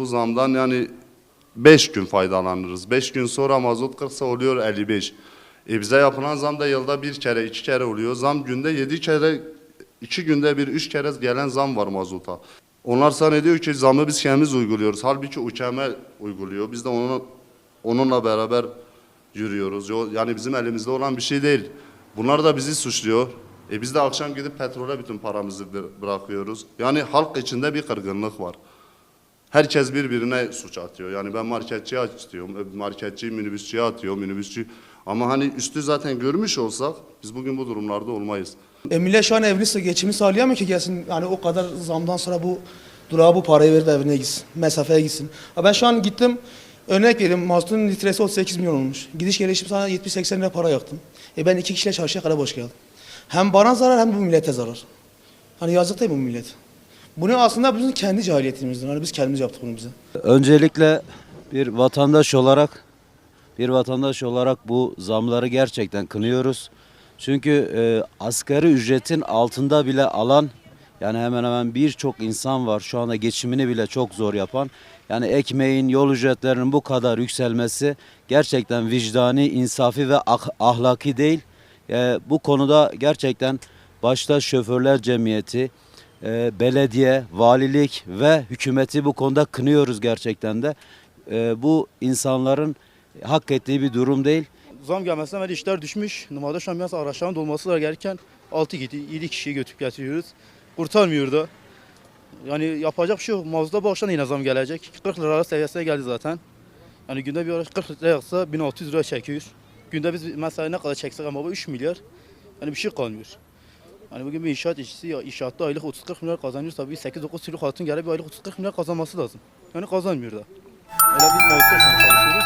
Bu zamdan yani 5 gün faydalanırız. 5 gün sonra mazot 40 oluyor 55. E bize yapılan zam da yılda bir kere, iki kere oluyor. Zam günde 7 kere, 2 günde bir, 3 kere gelen zam var mazota. Onlar zannediyor ki zamı biz kendimiz uyguluyoruz. Halbuki UKM uyguluyor. Biz de onun, onunla beraber yürüyoruz. Yo- Yani bizim elimizde olan bir şey değil. Bunlar da bizi suçluyor. E biz de akşam gidip petrole bütün paramızı bı- bırakıyoruz. Yani halk içinde bir kırgınlık var. Herkes birbirine suç atıyor. Yani ben marketçiye atıyorum, öbür marketçiyi minibüsçüye atıyor, minibüsçü. Ama hani üstü zaten görmüş olsak biz bugün bu durumlarda olmayız. E şu an evliyse geçimi sağlayamıyor ki gelsin yani o kadar zamdan sonra bu durağa bu parayı verip evine gitsin. Mesafeye gitsin. Ha ben şu an gittim örnek vereyim mazotun litresi 38 milyon olmuş. Gidiş gelişim sana 70-80 lira para yaktım. E ben iki kişiyle çarşıya kadar boş geldim. Hem bana zarar hem bu millete zarar. Hani yazık değil mi bu millet? Bunu aslında bizim kendi cahiliyetimizdir. Hani biz kendimiz yaptık bunu bize. Öncelikle bir vatandaş olarak bir vatandaş olarak bu zamları gerçekten kınıyoruz. Çünkü e, asgari ücretin altında bile alan yani hemen hemen birçok insan var şu anda geçimini bile çok zor yapan. Yani ekmeğin, yol ücretlerinin bu kadar yükselmesi gerçekten vicdani, insafi ve ah- ahlaki değil. E, bu konuda gerçekten başta şoförler cemiyeti, e, belediye, valilik ve hükümeti bu konuda kınıyoruz gerçekten de. E, bu insanların hak ettiği bir durum değil. Zam gelmesinden beri işler düşmüş. Normalde şu an araçların dolması da gereken 6 7 7 kişiyi götürüp getiriyoruz. Kurtarmıyor da. Yani yapacak bir şey yok. Mazda bu akşam yine zam gelecek. 40 lira seviyesine geldi zaten. Yani günde bir araç 40 lira yaksa 1600 lira çekiyor. Günde biz mesela ne kadar çeksek ama bu 3 milyar. Yani bir şey kalmıyor. Hani bugün bir inşaat işçisi ya inşaatta aylık 30-40 milyar kazanıyorsa bir 8-9 çocuk hatun gelip bir aylık 30-40 milyar kazanması lazım. Yani kazanmıyor da. Öyle biz mağazda çalışıyoruz.